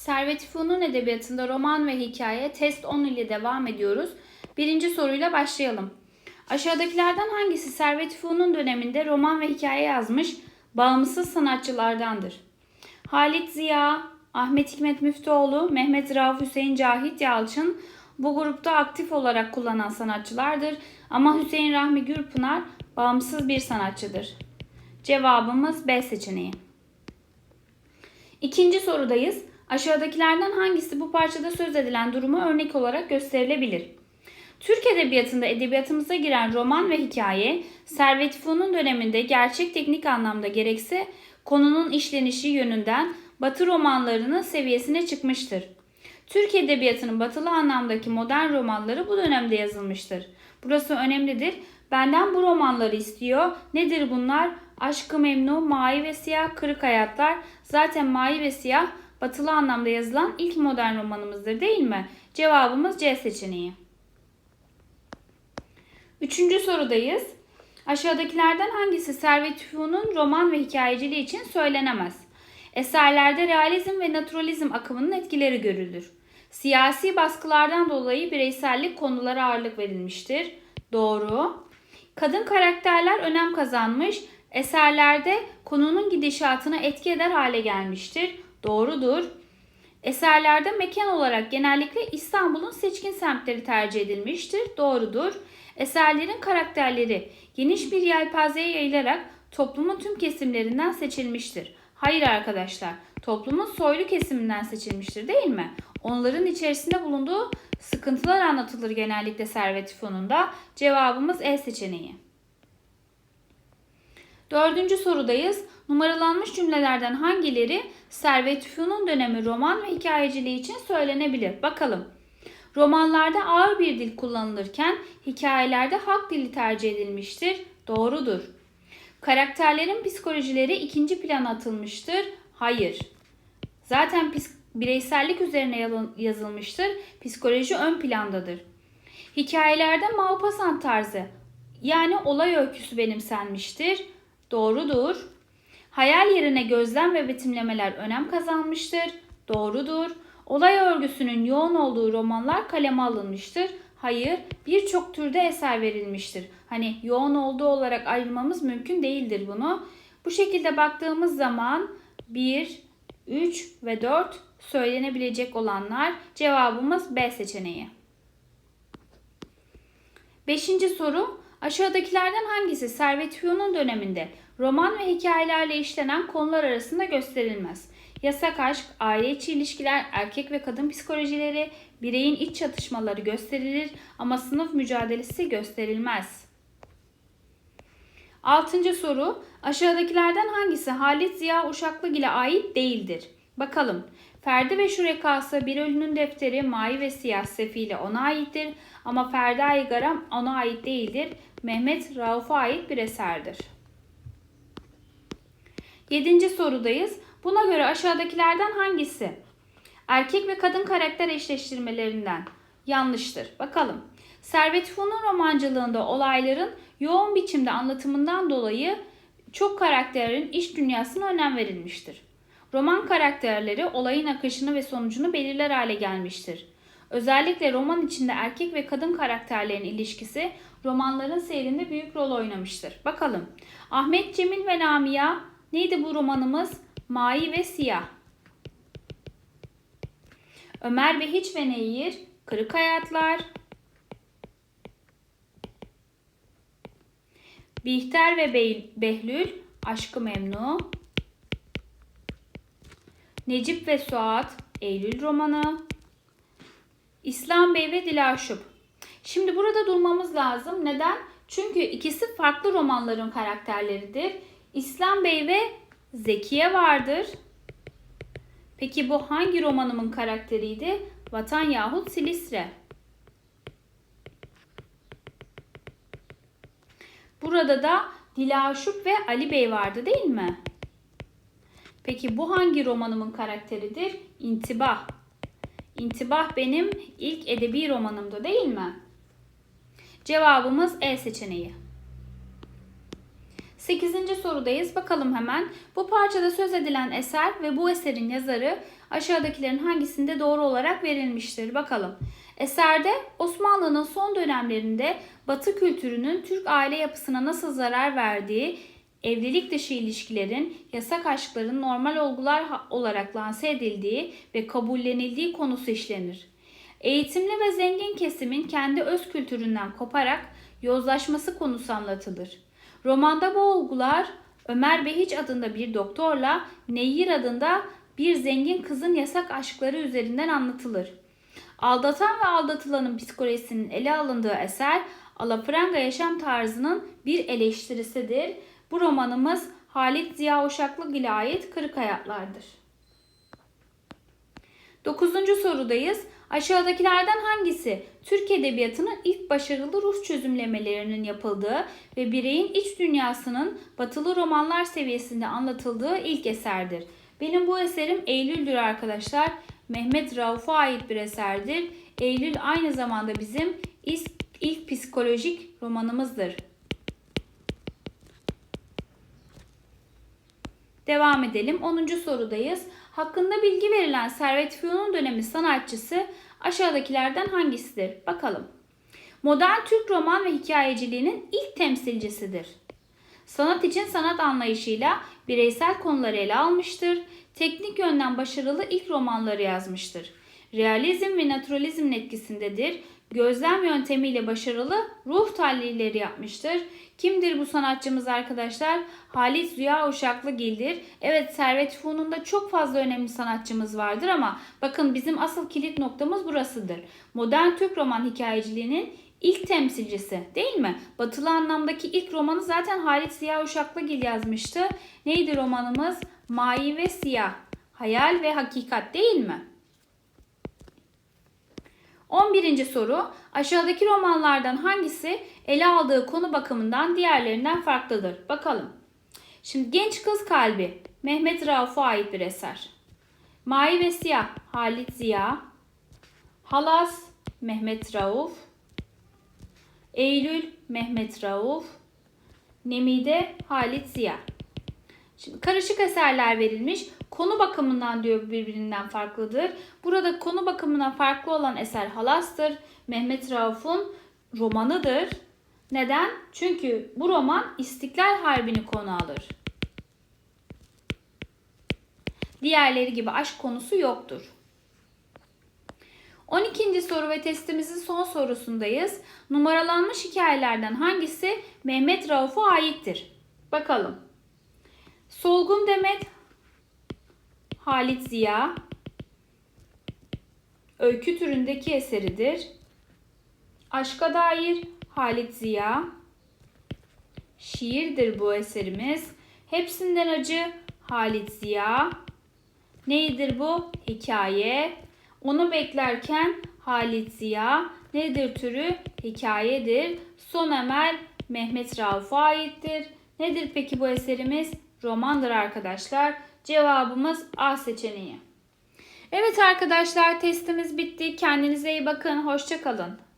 Servet Fünun Edebiyatı'nda roman ve hikaye test 10 ile devam ediyoruz. Birinci soruyla başlayalım. Aşağıdakilerden hangisi Servet Fünun döneminde roman ve hikaye yazmış bağımsız sanatçılardandır? Halit Ziya, Ahmet Hikmet Müftüoğlu, Mehmet Rauf Hüseyin Cahit Yalçın bu grupta aktif olarak kullanan sanatçılardır. Ama Hüseyin Rahmi Gürpınar bağımsız bir sanatçıdır. Cevabımız B seçeneği. İkinci sorudayız. Aşağıdakilerden hangisi bu parçada söz edilen durumu örnek olarak gösterilebilir? Türk Edebiyatı'nda edebiyatımıza giren roman ve hikaye, Servet Fünun döneminde gerçek teknik anlamda gerekse konunun işlenişi yönünden Batı romanlarının seviyesine çıkmıştır. Türk Edebiyatı'nın batılı anlamdaki modern romanları bu dönemde yazılmıştır. Burası önemlidir. Benden bu romanları istiyor. Nedir bunlar? Aşkı Memnu, Mavi ve Siyah, Kırık Hayatlar. Zaten Mavi ve Siyah batılı anlamda yazılan ilk modern romanımızdır değil mi? Cevabımız C seçeneği. Üçüncü sorudayız. Aşağıdakilerden hangisi Servet Fünun'un roman ve hikayeciliği için söylenemez? Eserlerde realizm ve naturalizm akımının etkileri görülür. Siyasi baskılardan dolayı bireysellik konulara ağırlık verilmiştir. Doğru. Kadın karakterler önem kazanmış, eserlerde konunun gidişatına etki eder hale gelmiştir. Doğrudur. Eserlerde mekan olarak genellikle İstanbul'un seçkin semtleri tercih edilmiştir. Doğrudur. Eserlerin karakterleri geniş bir yelpazeye yayılarak toplumun tüm kesimlerinden seçilmiştir. Hayır arkadaşlar, toplumun soylu kesiminden seçilmiştir değil mi? Onların içerisinde bulunduğu sıkıntılar anlatılır genellikle Servet Fünun'da. Cevabımız E seçeneği. Dördüncü sorudayız. Numaralanmış cümlelerden hangileri Servet Fünun dönemi roman ve hikayeciliği için söylenebilir? Bakalım. Romanlarda ağır bir dil kullanılırken hikayelerde halk dili tercih edilmiştir. Doğrudur. Karakterlerin psikolojileri ikinci plana atılmıştır. Hayır. Zaten bireysellik üzerine yazılmıştır. Psikoloji ön plandadır. Hikayelerde Maupassant tarzı yani olay öyküsü benimsenmiştir. Doğrudur. Hayal yerine gözlem ve betimlemeler önem kazanmıştır. Doğrudur. Olay örgüsünün yoğun olduğu romanlar kaleme alınmıştır. Hayır, birçok türde eser verilmiştir. Hani yoğun olduğu olarak ayırmamız mümkün değildir bunu. Bu şekilde baktığımız zaman 1, 3 ve 4 söylenebilecek olanlar cevabımız B seçeneği. Beşinci soru aşağıdakilerden hangisi Servet Fünun döneminde roman ve hikayelerle işlenen konular arasında gösterilmez? Yasak aşk, aile içi ilişkiler, erkek ve kadın psikolojileri, bireyin iç çatışmaları gösterilir ama sınıf mücadelesi gösterilmez. Altıncı soru. Aşağıdakilerden hangisi Halit Ziya Uşaklıgil'e ait değildir? Bakalım. Ferdi ve Şurekası Bir Ölünün Defteri Mavi ve Siyah Sefiyle ona aittir ama Ferdi Aygaram ona ait değildir. Mehmet Rauf'a ait bir eserdir. Yedinci sorudayız. Buna göre aşağıdakilerden hangisi? Erkek ve kadın karakter eşleştirmelerinden yanlıştır. Bakalım. Servet Fünun romancılığında olayların yoğun biçimde anlatımından dolayı çok karakterin iç dünyasına önem verilmiştir. Roman karakterleri olayın akışını ve sonucunu belirler hale gelmiştir. Özellikle roman içinde erkek ve kadın karakterlerin ilişkisi romanların seyrinde büyük rol oynamıştır. Bakalım. Ahmet Cemil ve Lamia neydi bu romanımız? Mavi ve Siyah. Ömer Behiç ve Nehir, Kırık Hayatlar. Bihter ve Behlül, Aşkı Memnu. Necip ve Suat, Eylül romanı. İslam Bey ve Dilaşup. Şimdi burada durmamız lazım. Neden? Çünkü ikisi farklı romanların karakterleridir. İslam Bey ve Zekiye vardır. Peki bu hangi romanımın karakteriydi? Vatan yahut Silistre. Burada da Dilaşup ve Ali Bey vardı değil mi? Peki bu hangi romanımın karakteridir? İntibah. İntibah benim ilk edebi romanımdı değil mi? Cevabımız E seçeneği. 8. sorudayız. Bakalım hemen. Bu parçada söz edilen eser ve bu eserin yazarı aşağıdakilerin hangisinde doğru olarak verilmiştir? Bakalım. Eserde Osmanlı'nın son dönemlerinde Batı kültürünün Türk aile yapısına nasıl zarar verdiği, evlilik dışı ilişkilerin, yasak aşkların normal olgular olarak lanse edildiği ve kabullenildiği konusu işlenir. Eğitimli ve zengin kesimin kendi öz kültüründen koparak yozlaşması konusu anlatılır. Romanda bu olgular Ömer Behiç adında bir doktorla Neyir adında bir zengin kızın yasak aşkları üzerinden anlatılır. Aldatan ve aldatılanın psikolojisinin ele alındığı eser alafranga yaşam tarzının bir eleştirisidir. Bu romanımız Halit Ziya Uşaklıgil ile ait Kırık Hayatlardır. Dokuzuncu sorudayız. Aşağıdakilerden hangisi Türk Edebiyatı'nın ilk başarılı Rus çözümlemelerinin yapıldığı ve bireyin iç dünyasının batılı romanlar seviyesinde anlatıldığı ilk eserdir? Benim bu eserim Eylül'dür arkadaşlar. Mehmet Rauf'a ait bir eserdir. Eylül aynı zamanda bizim ilk psikolojik romanımızdır. Devam edelim. 10. sorudayız. Hakkında bilgi verilen Servet Fünun dönemi sanatçısı aşağıdakilerden hangisidir? Bakalım. Modern Türk roman ve hikayeciliğinin ilk temsilcisidir. Sanat için sanat anlayışıyla bireysel konuları ele almıştır. Teknik yönden başarılı ilk romanları yazmıştır. Realizm ve naturalizmin etkisindedir. Gözlem yöntemiyle başarılı ruh tahlilleri yapmıştır. Kimdir bu sanatçımız arkadaşlar? Halit Ziya Uşaklıgil'dir. Evet Servet Fünun'da çok fazla önemli sanatçımız vardır ama bakın bizim asıl kilit noktamız burasıdır. Modern Türk roman hikayeciliğinin ilk temsilcisi değil mi? Batılı anlamdaki ilk romanı zaten Halit Ziya Uşaklıgil yazmıştı. Neydi romanımız? Mavi ve Siyah. Hayal ve hakikat değil mi? 11. soru. Aşağıdaki romanlardan hangisi ele aldığı konu bakımından diğerlerinden farklıdır? Bakalım. Şimdi Genç Kız Kalbi Mehmet Rauf'a ait bir eser. Mavi ve Siyah Halit Ziya. Halas Mehmet Rauf. Eylül Mehmet Rauf. Nemide Halit Ziya. Şimdi karışık eserler verilmiş. Konu bakımından diyor birbirinden farklıdır. Burada konu bakımından farklı olan eser Halas'tır. Mehmet Rauf'un romanıdır. Neden? Çünkü bu roman İstiklal Harbi'ni konu alır. Diğerleri gibi aşk konusu yoktur. 12. soru ve testimizin son sorusundayız. Numaralanmış hikayelerden hangisi Mehmet Rauf'a aittir? Bakalım. Solgun Demet Halit Ziya öykü türündeki eseridir. Aşka dair Halit Ziya şiirdir bu eserimiz. Hepsinden acı Halit Ziya. Neydir bu? Hikaye. Onu beklerken Halit Ziya. Nedir türü? Hikayedir. Son emel Mehmet Rauf'a aittir. Nedir peki bu eserimiz? Romandır arkadaşlar. Cevabımız A seçeneği. Evet arkadaşlar testimiz bitti. Kendinize iyi bakın. Hoşçakalın.